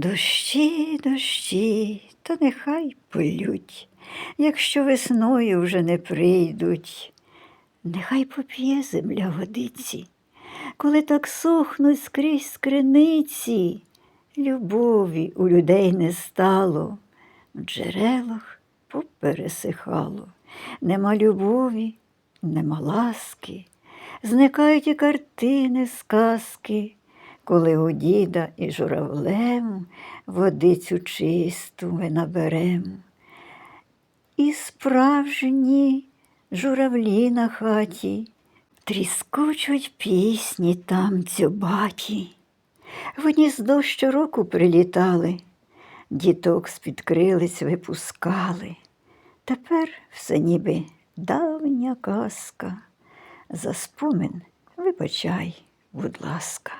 Дощі, дощі, то нехай полють, якщо весною вже не прийдуть. Нехай поп'є земля водиці, коли так сохнуть скрізь скриниці, любові у людей не стало, в джерелах попересихало. Нема любові, нема ласки, зникають і картини, сказки, коли у діда і журавлем водицю чисту ми наберем. І справжні журавлі на хаті тріскочуть пісні там дзьобаті. В гніздо щороку прилітали, діток з-під крилиць випускали. Тепер все ніби давня казка. За спомин вибачай, будь ласка.